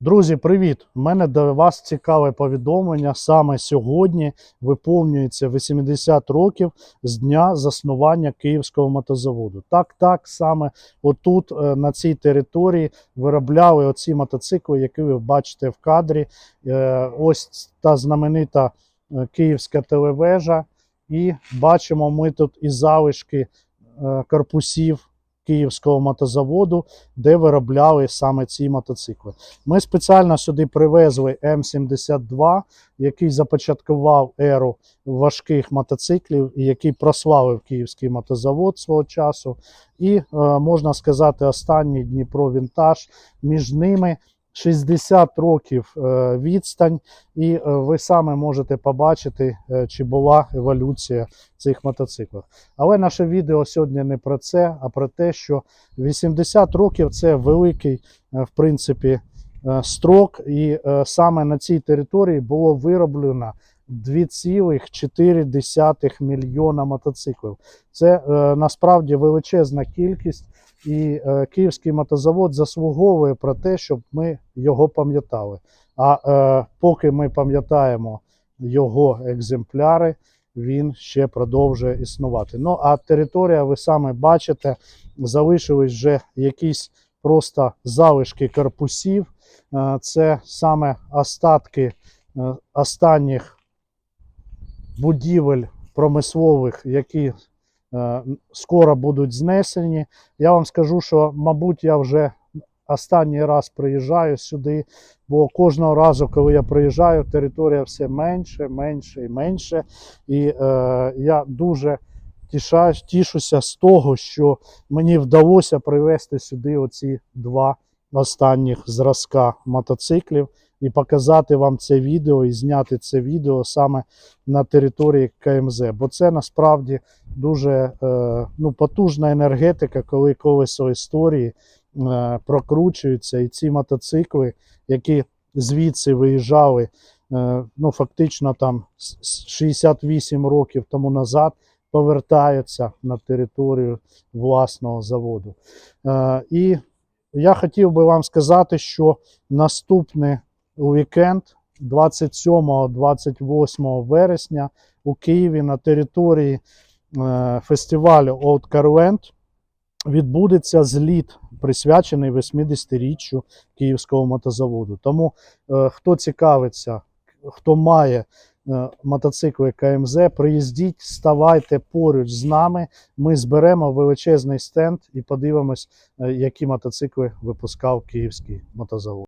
Друзі, привіт! У мене до вас цікаве повідомлення. Саме сьогодні виповнюється 80 років з дня заснування Київського мотозаводу. Так, так, саме отут, е, на цій території, виробляли оці мотоцикли, які ви бачите в кадрі. Е, Ось та знаменита е, київська телевежа. І бачимо ми тут і залишки корпусів Київського мотозаводу, де виробляли саме ці мотоцикли. Ми спеціально сюди привезли М72, який започаткував еру важких мотоциклів і який прославив Київський мотозавод свого часу. І е, можна сказати, останній Дніпро Вінтаж між ними. 60 років е, відстань, і е, ви саме можете побачити, е, чи була еволюція цих мотоциклів. Але наше відео сьогодні не про це, а про те, що 80 років це великий, в принципі, строк, і саме на цій території було вироблено 2,4 мільйона мотоциклів. Це е, насправді величезна кількість, і е, Київський мотозавод заслуговує про те, щоб ми його пам'ятали. А е, поки ми пам'ятаємо його екземпляри, він ще продовжує існувати. Ну а територія, ви саме бачите, залишились вже якісь просто залишки корпусів. Е, Це саме остатки е, останніх будівель промислових, які е, скоро будуть знесені. Я вам скажу, що, мабуть, я вже останній раз приїжджаю сюди, бо кожного разу, коли я приїжджаю, територія все менше, менше і менше. І е, я дуже тішуся з того, що мені вдалося привезти сюди оці два останніх зразка мотоциклів і показати вам це відео і зняти це відео саме на території КМЗ. Бо це насправді дуже е, ну, потужна енергетика, коли колесо історії е, прокручується, і ці мотоцикли, які звідси виїжджали, е, ну фактично там с- с- 68 років тому назад, повертаються на територію власного заводу. І я хотів би вам сказати, що наступний вікенд 27-28 вересня у Києві на території е, фестивалю Old Carland відбудеться зліт, присвячений 80-річчю Київського мотозаводу. Тому е, хто цікавиться, хто має е, мотоцикли КМЗ, приїздіть, ставайте поруч з нами. Ми зберемо величезний стенд і подивимось, які мотоцикли випускав Київський мотозавод.